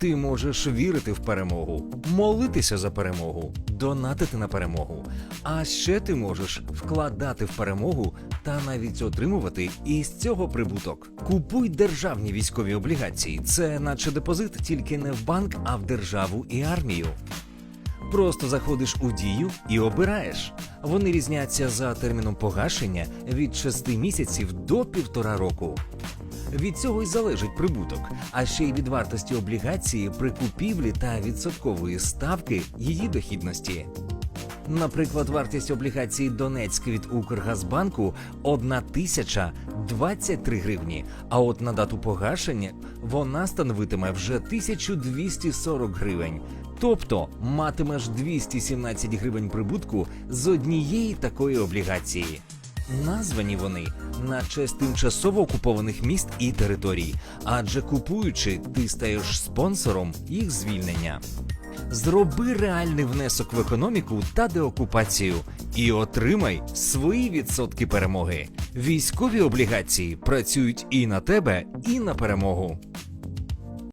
Ти можеш вірити в перемогу, молитися за перемогу, донатити на перемогу. А ще ти можеш вкладати в перемогу та навіть отримувати із цього прибуток. Купуй державні військові облігації. Це наче депозит, тільки не в банк, а в державу і армію. Просто заходиш у дію і обираєш. Вони різняться за терміном погашення від 6 місяців до півтора року. Від цього й залежить прибуток, а ще й від вартості облігації при купівлі та відсоткової ставки її дохідності. Наприклад, вартість облігації Донецьк від Укргазбанку 1 тисяча 23 гривні. А от на дату погашення вона становитиме вже 1240 гривень. Тобто матимеш 217 гривень прибутку з однієї такої облігації. Названі вони на честь тимчасово окупованих міст і територій, адже купуючи, ти стаєш спонсором їх звільнення. Зроби реальний внесок в економіку та деокупацію і отримай свої відсотки перемоги. Військові облігації працюють і на тебе, і на перемогу.